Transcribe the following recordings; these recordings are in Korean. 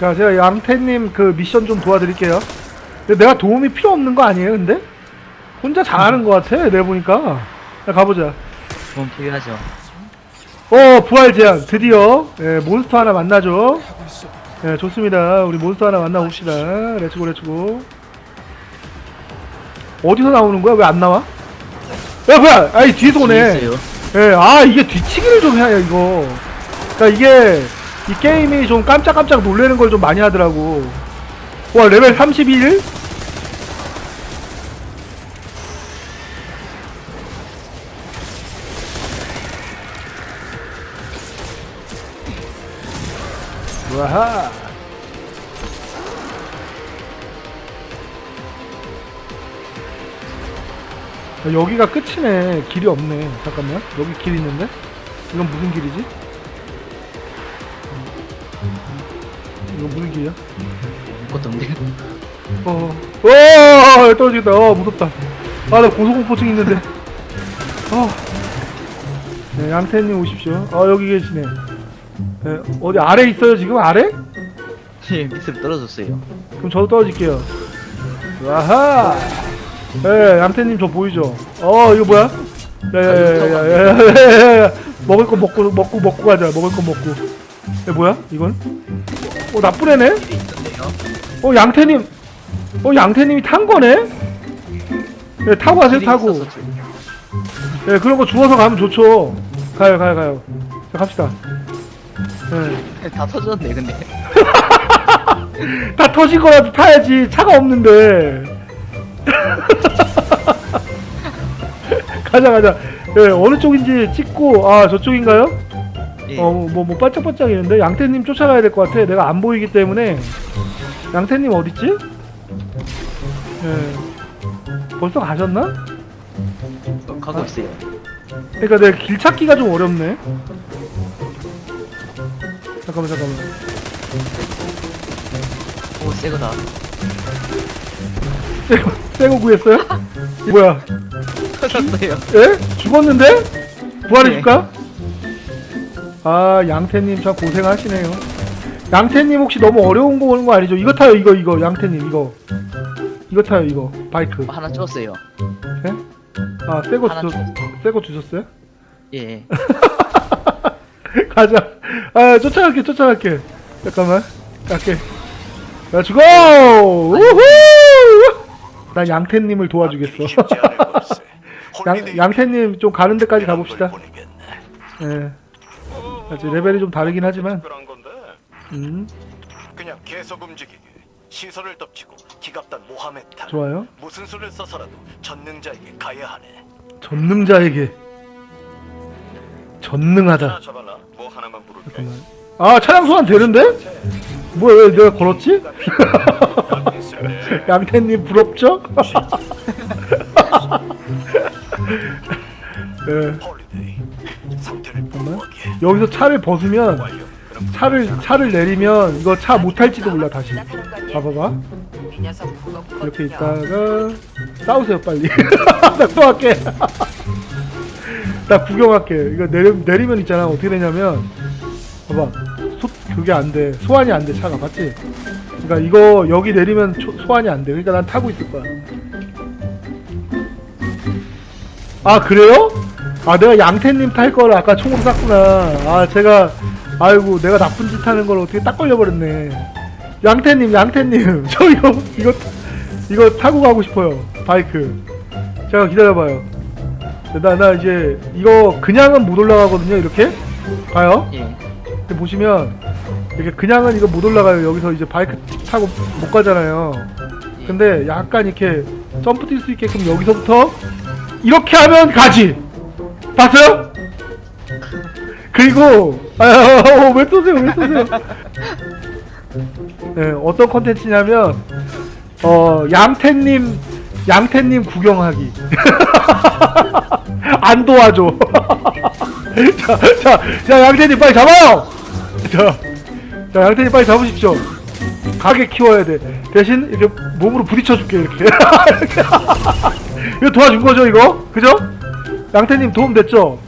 자, 제가 양태님 그 미션 좀 도와드릴게요. 근데 내가 도움이 필요 없는 거 아니에요, 근데? 혼자 잘하는 것 같아, 내 보니까. 자, 가보자. 돈 필요하죠. 어, 부활 제한. 드디어, 예, 몬스터 하나 만나죠. 예, 좋습니다. 우리 몬스터 하나 만나봅시다. 렛츠고, 렛츠고. 어디서 나오는 거야? 왜 안 나와? 야, 뭐야! 아이, 뒤에서 오네. 있어요. 예, 아, 이게 뒤치기를 좀 해야, 이거. 그니까 이게, 이 게임이 좀 깜짝깜짝 놀래는 걸 좀 많이 하더라고. 와, 레벨 31? 와하. 아, 여기가 끝이네. 길이 없네. 잠깐만. 여기 길 있는데? 이건 무슨 길이지? 그것도 없는데. 어, 어, 떨어지겠다. 어, 무섭다. 아, 나 고소공포증 있는데. 어. 네, 양태님 오십시오. 어, 여기 계시네. 네, 어디 아래 있어요, 지금? 아래? 예, 밑으로 떨어졌어요. 그럼 저도 떨어질게요. 와하! 예, 양태님 저 보이죠? 어, 이거 뭐야? 야야야야야야야 먹을 거 먹고 먹고 먹고 가자. 먹을 거 먹고. 야, 뭐야? 이건? 어, 나쁜 애네? 어, 양태님. 어, 양태님이 탄 거네? 예, 타고 가세요, 타고. 예, 그런 거 주워서 가면 좋죠. 가요, 가요, 가요. 자, 갑시다. 예. 다 터졌네, 근데. 다 터질 거라도 타야지. 차가 없는데. 가자, 가자. 예, 어느 쪽인지 찍고, 아, 저쪽인가요? 예. 어, 뭐, 뭐, 반짝반짝이는데? 양태님 쫓아가야 될 것 같아. 내가 안 보이기 때문에. 양태님 어딨지? 예. 벌써 가셨나? 어, 가고 있어요. 그러니까 내가 길 찾기가 좀 어렵네. 잠깐만, 잠깐만. 오, 새거다. 새거, 새거 구했어요? 뭐야? 터졌어요. 예? 죽었는데? 부활해줄까? 네. 아, 양태님 참 고생하시네요. 양태님 혹시 너무 어려운 거 오는 거 아니죠? 이거 타요, 이거, 이거. 양태님, 이거. 이거 타요, 이거. 바이크. 하나 줬어요. 예? 아, 새거 하나 주, 줬어요. 새거 주셨어요? 예, 예. 가자. 아, 쫓아갈게, 쫓아갈게. 잠깐만. 갈게. 야, 죽어! 우후! 난 양태님을 도와주겠어. 양, 양태님 좀 가는 데까지 가봅시다. 예. 아직 레벨이 좀 다르긴 하지만, 그런 건데 음, 그냥 계속 움직이게 시설을 덮치고 기갑단 모하메탄 좋아요. 무슨 수를 써서라도 전능자에게 가야 하네 전능자에게. 전능하다. 하나 잡아라 뭐 하나만 부를게 잠깐만. 아, 차량 소환 되는데? 뭐야, 왜 내가 걸었지? 양태님 부럽죠? 예. 여기서 차를 벗으면 차를 차를 내리면 이거 차 못 탈지도 몰라 다시. 봐봐봐. 이렇게 있다가 싸우세요 빨리. 나 또 할게. 나 구경할게. 이거 내리 내리면 있잖아 어떻게 되냐면 봐봐 소 그게 안 돼. 소환이 안 돼 차가 맞지? 그러니까 이거 여기 내리면 초, 소환이 안 돼. 그러니까 난 타고 있을 거야. 아 그래요? 아 내가 양태님 탈 거를 아까 총으로 쐈구나. 아 제가 아이고 내가 나쁜 짓 하는 걸 어떻게 딱 걸려버렸네. 양태님 양태님 저 이거 이거 이거 타고 가고 싶어요 바이크. 제가 기다려봐요. 나 나 이제 이거 그냥은 못 올라가거든요 이렇게 가요. 예. 근데 보시면 이렇게 그냥은 이거 못 올라가요. 여기서 이제 바이크 타고 못 가잖아요. 근데 약간 이렇게 점프 뛸 수 있게끔 여기서부터 이렇게 하면 가지. 봤어요? 그리고 아왜 쏘세요? 왜 쏘세요? 네, 어떤 컨텐츠냐면 어 양태님 양태님 구경하기. 안 도와줘. 자, 자, 자, 양태님 빨리 잡아요. 자, 자, 양태님 빨리 잡으십시오. 가게 키워야 돼. 대신 이렇게 몸으로 부딪혀 줄게 이렇게. 이렇게. 이거 도와준 거죠 이거? 그죠? 양태님 도움 됐죠?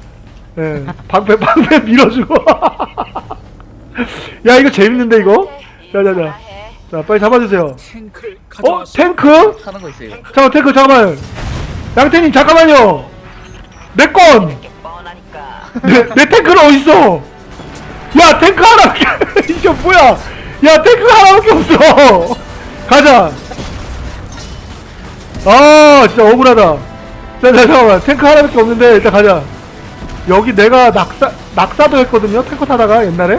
예, 방패 방패 밀어주고. 야 이거 재밌는데 이거? 자자자 자 빨리 잡아주세요 어? 탱크? 잠깐 탱크 잠깐만 양태님 잠깐만요 내 건 내, 내 탱크는 어딨어 야 탱크 하나밖에 이게 뭐야 야 탱크 하나밖에 없어 가자 아 진짜 억울하다 자, 자 잠깐만. 탱크 하나밖에 없는데 일단 가자. 여기 내가 낙사 낙사도 했거든요 탱커 타다가 옛날에?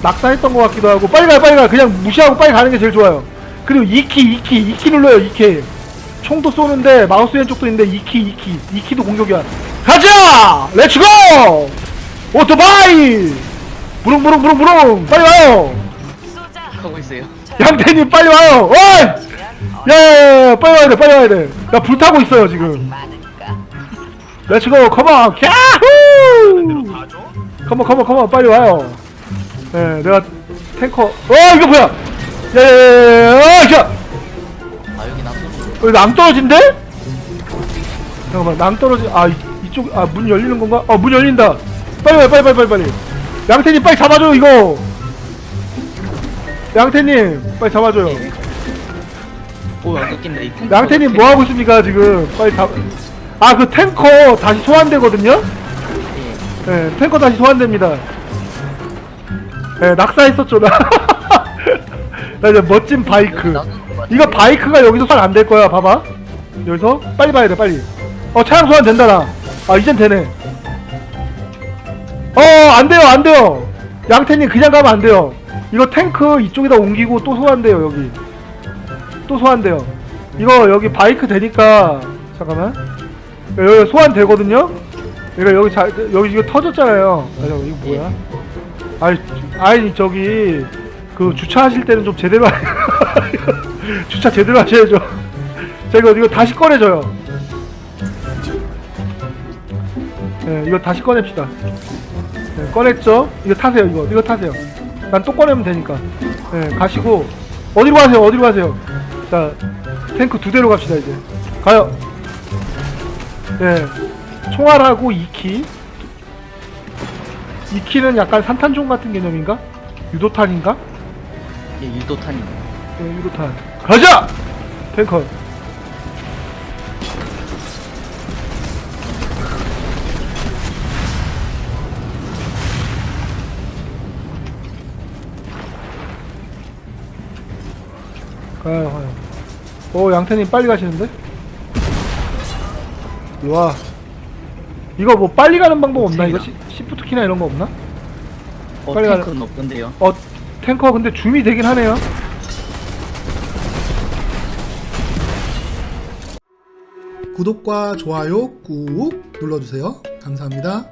낙사했던 것 같기도 하고. 빨리 가 빨리 가. 그냥 무시하고 빨리 가는 게 제일 좋아요. 그리고 2키 2키 2키 눌러요 2키. 총도 쏘는데 마우스 왼쪽도 있는데 2키 2키. 2키도 공격이야. 가자! 렛츠고 오토바이! 부릉부릉부릉부릉! 빨리 와요! 하고 있어요. 양태님 빨리 와요! 어이! 야야야 빨리 와야 돼 빨리 와야 돼나 불타고 있어요 지금 렛츠고 컴온 캬후 봐줘. 컴온 컴온 컴온 빨리 와요 예 내가 탱커 어 이거 뭐야 야야야야 자아 여기 나도 여기 낭 떨어진대? 잠깐만 낭 떨어지 아 이, 이쪽 아 문 열리는 건가? 어 문 열린다 빨리 와요 빨리 빨리 빨리 빨리 양태님 빨리 잡아줘 이거 양태님 빨리 잡아줘요 오 안 꺾인다 이 탱크. 양태님 뭐 하고 있습니까 지금 빨리 잡 아 그 탱커 다시 소환되거든요? 예. 예 탱커 다시 소환됩니다. 예 낙사했었죠 나 나 이제 멋진 바이크. 이거 바이크가 여기서 살안될 거야 봐봐. 여기서? 빨리 봐야 돼 빨리. 어 차량 소환 된다 나 아 이젠 되네. 어 안 돼요 안 돼요. 양태님 그냥 가면 안 돼요. 이거 탱크 이쪽에다 옮기고 또 소환돼요 여기. 또 소환돼요. 이거 여기 바이크 되니까 잠깐만 여기 소환 되거든요 이거 여기 자 여기 이거 터졌잖아요 아 이거 뭐야 아이 아이 저기 그 주차하실 때는 좀 제대로 하- 주차 제대로 하셔야죠. 자 이거 이거 다시 꺼내줘요. 네, 이거 다시 꺼냅시다. 네, 꺼냈죠? 이거 타세요. 이거 이거 타세요. 난 또 꺼내면 되니까. 네, 가시고 어디로 가세요? 어디로 가세요? 자 탱크 두 대로 갑시다 이제. 가요. 네, 총알하고 2키. 2키는 약간 산탄종 같은 개념인가? 유도탄인가? 예, 유도탄이. 네, 유도탄. 가자! 탱커. 가요, 가요. 오, 양태님 빨리 가시는데? 일로 와. 이거 뭐 빨리 가는 방법 없나? 이거 시, 시프트 키나 이런 거 없나? 어 빨리. 탱크는 없던데요. 어, 탱커 근데 줌이 되긴 하네요. 구독과 좋아요 꾹 눌러주세요. 감사합니다.